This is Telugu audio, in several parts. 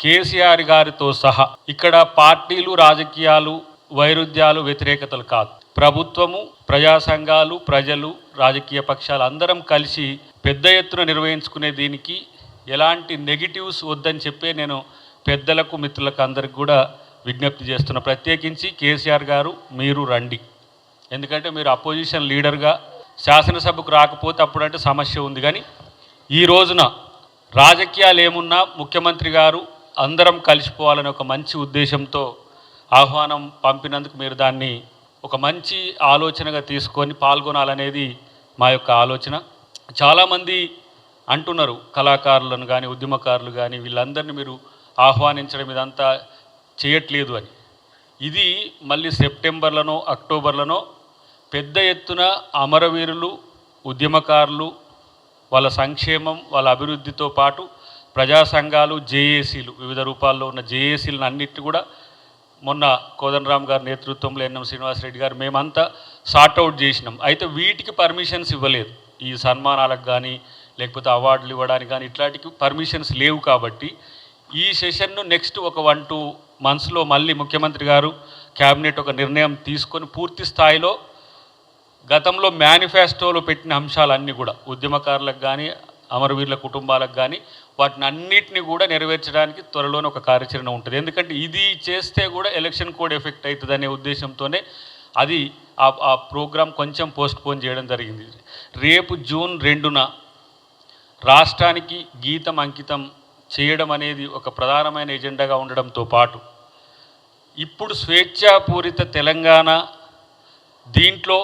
కేసీఆర్ గారితో సహా ఇక్కడ పార్టీలు రాజకీయాలు వైరుధ్యాలు వ్యతిరేకతలు కాదు. ప్రభుత్వము ప్రజా సంఘాలు ప్రజలు రాజకీయ పక్షాలు అందరం కలిసి పెద్ద ఎత్తున నిర్వహించుకునే దీనికి ఎలాంటి నెగిటివ్స్ వద్దని చెప్పే నేను పెద్దలకు మిత్రులకు అందరికి కూడా విజ్ఞప్తి చేస్తున్నా. ప్రత్యేకించి కేసీఆర్ గారు మీరు రండి. ఎందుకంటే మీరు అపోజిషన్ లీడర్గా శాసనసభకు రాకపోతే అప్పుడంటే సమస్య ఉంది. కానీ ఈ రోజున రాజకీయాలు ఏమున్నా ముఖ్యమంత్రి గారు అందరం కలిసిపోవాలనే ఒక మంచి ఉద్దేశంతో ఆహ్వానం పంపినందుకు మీరు దాన్ని ఒక మంచి ఆలోచనగా తీసుకొని పాల్గొనాలనేది మా యొక్క ఆలోచన. చాలామంది అంటున్నారు కళాకారులను కానీ ఉద్యమకారులు కానీ వీళ్ళందరినీ మీరు ఆహ్వానించడం ఇదంతా చేయట్లేదు అని. ఇది మళ్ళీ సెప్టెంబర్లోనో అక్టోబర్లోనో పెద్ద ఎత్తున అమరవీరులు ఉద్యమకారులు వాళ్ళ సంక్షేమం వాళ్ళ అభివృద్ధితో పాటు ప్రజా సంఘాలు జేఏసీలు వివిధ రూపాల్లో ఉన్న జేఏసీలను అన్నిటి కూడా మొన్న కోదండరామ్ గారి నేతృత్వంలో ఎన్ఎం శ్రీనివాసరెడ్డి గారు మేమంతా సార్ట్అవుట్ చేసినాం. అయితే వీటికి పర్మిషన్స్ ఇవ్వలేదు. ఈ సన్మానాలకు కానీ లేకపోతే అవార్డులు ఇవ్వడానికి కానీ ఇట్లాంటికి పర్మిషన్స్ లేవు కాబట్టి ఈ సెషన్ను నెక్స్ట్ ఒక వన్ టూ మంత్స్లో మళ్ళీ ముఖ్యమంత్రి గారు క్యాబినెట్ ఒక నిర్ణయం తీసుకొని పూర్తి స్థాయిలో గతంలో మేనిఫెస్టోలో పెట్టిన అంశాలన్నీ కూడా ఉద్యమకారులకు కానీ అమరవీరుల కుటుంబాలకు కానీ వాటిని అన్నిటిని కూడా నెరవేర్చడానికి త్వరలోనే ఒక కార్యాచరణ ఉంటుంది. ఎందుకంటే ఇది చేస్తే కూడా ఎలక్షన్ కోడ్ ఎఫెక్ట్ అవుతుంది అనే ఉద్దేశంతోనే అది ఆ ప్రోగ్రాం కొంచెం పోస్ట్పోన్ చేయడం జరిగింది. రేపు జూన్ రెండున రాష్ట్రానికి గీతం అంకితం చేయడం అనేది ఒక ప్రధానమైన ఎజెండాగా ఉండడంతో పాటు ఇప్పుడు స్వేచ్ఛాపూరిత తెలంగాణ దీంట్లో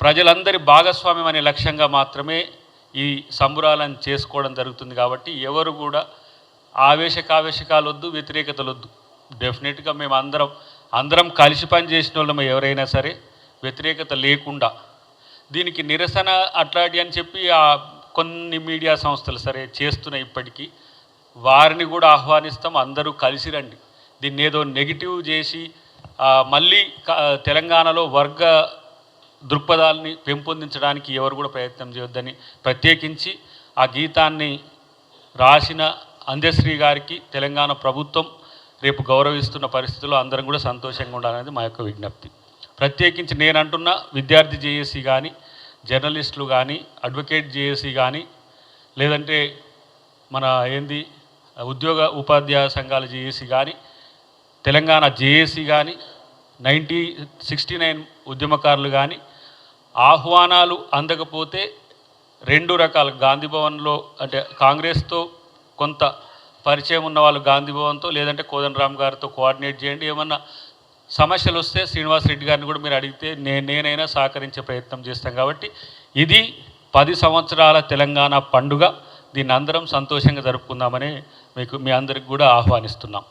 ప్రజలందరి భాగస్వామ్యం అనే లక్ష్యంగా మాత్రమే ఈ సంబురాలను చేసుకోవడం జరుగుతుంది కాబట్టి ఎవరు కూడా ఆవేశకావేశకాలు వద్దు వ్యతిరేకతలు వద్దు డెఫినెట్గా మేము అందరం అందరం కలిసి పని చేసిన వాళ్ళం ఎవరైనా సరే వ్యతిరేకత లేకుండా. దీనికి నిరసన అట్లాంటి అని చెప్పి కొన్ని మీడియా సంస్థలు సరే చేస్తున్నాయి ఇప్పటికీ. వారిని కూడా ఆహ్వానిస్తాం అందరూ కలిసి రండి. దీన్ని ఏదో నెగిటివ్ చేసి మళ్ళీ తెలంగాణలో వర్గ దృక్పథాలని పెంపొందించడానికి ఎవరు కూడా ప్రయత్నం చేయొద్దని ప్రత్యేకించి ఆ గీతాన్ని రాసిన అందశ్రీ గారికి తెలంగాణ ప్రభుత్వం రేపు గౌరవిస్తున్న పరిస్థితుల్లో అందరం కూడా సంతోషంగా ఉండాలనేది మా యొక్క విజ్ఞప్తి. ప్రత్యేకించి నేను అంటున్న విద్యార్థి జేఏసీ కానీ జర్నలిస్టులు కానీ అడ్వకేట్ జేఏసీ కానీ లేదంటే మన ఏంది ఉద్యోగ ఉపాధ్యాయ సంఘాల జేఏసీ కానీ తెలంగాణ జేఏసీ కానీ నైంటీ సిక్స్టీ నైన్ ఉద్యమకారులు కానీ ఆహ్వానాలు అందకపోతే రెండు రకాల. గాంధీ భవన్లో అంటే కాంగ్రెస్తో కొంత పరిచయం ఉన్న వాళ్ళు గాంధీ భవన్తో లేదంటే కోదండరామ్ గారితో కోఆర్డినేట్ చేయండి. ఏమన్నా సమస్యలు వస్తే శ్రీనివాస్ రెడ్డి గారిని కూడా మీరు అడిగితే నేను నేనైనా సహకరించే ప్రయత్నం చేస్తాం. కాబట్టి ఇది పది సంవత్సరాల తెలంగాణ పండుగ. దీన్ని అందరం సంతోషంగా జరుపుకుందామని మీకు మీ అందరికి కూడా ఆహ్వానిస్తున్నాం.